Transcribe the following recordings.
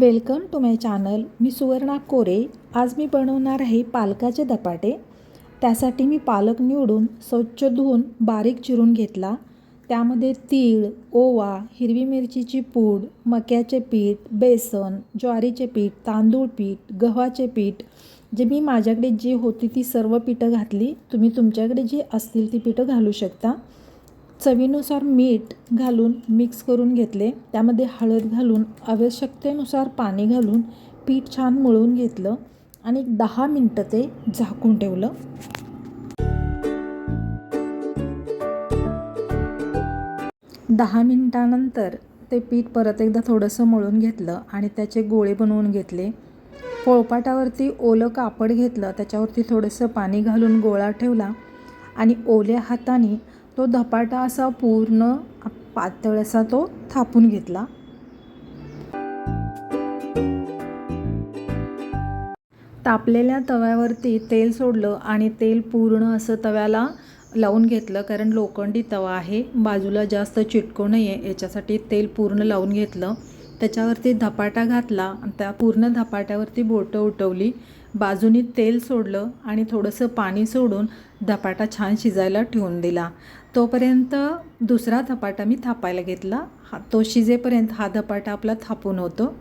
Welcome to my channel. मी सुवर्णा कोरे. आज मी बनवणार आहे पालकाचे धपाटे त्यासाठी मी पालक निवडून स्वच्छ धुवून बारीक चिरून घेतला. त्यामध्ये तीळ ओवा हिरवी मिरचीची पूड मक्याचे पीठ बेसन ज्वारीचे पीठ तांदूळ पीठ गव्हाचे पीठ जे मी माझ्याकडे जी होती ती सर्व पिठं घातली. तुम्ही तुमच्याकडे जी असतील ती पिठं घालू शकता. चवीनुसार मीठ घालून मिक्स करून घेतले. त्यामध्ये हळद घालून आवश्यकतेनुसार पाणी घालून पीठ छान मळून घेतलं आणि एक दहा मिनटं ते झाकून ठेवलं. दहा मिनटानंतर ते पीठ परत एकदा थोडंसं मळून घेतलं आणि त्याचे गोळे बनवून घेतले. पोळपाटावरती ओलं कापड घेतलं त्याच्यावरती थोडंसं पाणी घालून गोळा ठेवला आणि ओल्या हाताने तो धपाटा असा पूर्ण पातळ असा तो थापून घेतला. तापलेल्या तव्यावरती तेल सोडलं आणि तेल पूर्ण असं तव्याला लावून घेतलं कारण लोखंडी तवा आहे. बाजूला जास्त चिटकू नये याच्यासाठी तेल पूर्ण लावून घेतलं. त्याच्यावरती धपाटा घातला आणि त्या पूर्ण धपाट्यावरती बोटं उठवली. बाजूनी तेल सोडलं आणि थोडंसं पाणी सोडून धपाटा छान शिजायला ठेवून दिला. तोपर्यंत दुसरा धपाटा मी थापायला घेतला. हा तो शिजेपर्यंत हा धपाटा आपला थापून होतो.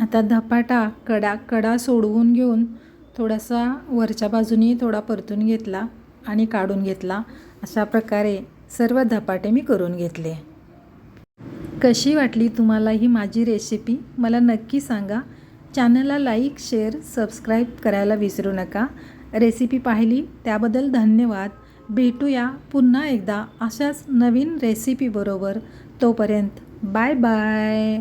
आता धपाटा कडा कडा सोडवून घेऊन थोडासा वरच्या बाजूनी थोडा परतून घेतला आणि काढून घेतला. अशा प्रकारे सर्व धपाटे मी करून घेतले. कशी वाटली तुम्हाला ही माझी रेसिपी मला नक्की सांगा. चॅनलला लाईक शेअर सबस्क्राईब करायला विसरू नका. रेसिपी पाहिली त्याबद्दल धन्यवाद. भेटूया पुन्हा एकदा अशाच नवीन रेसिपीबरोबर तोपर्यंत बाय बाय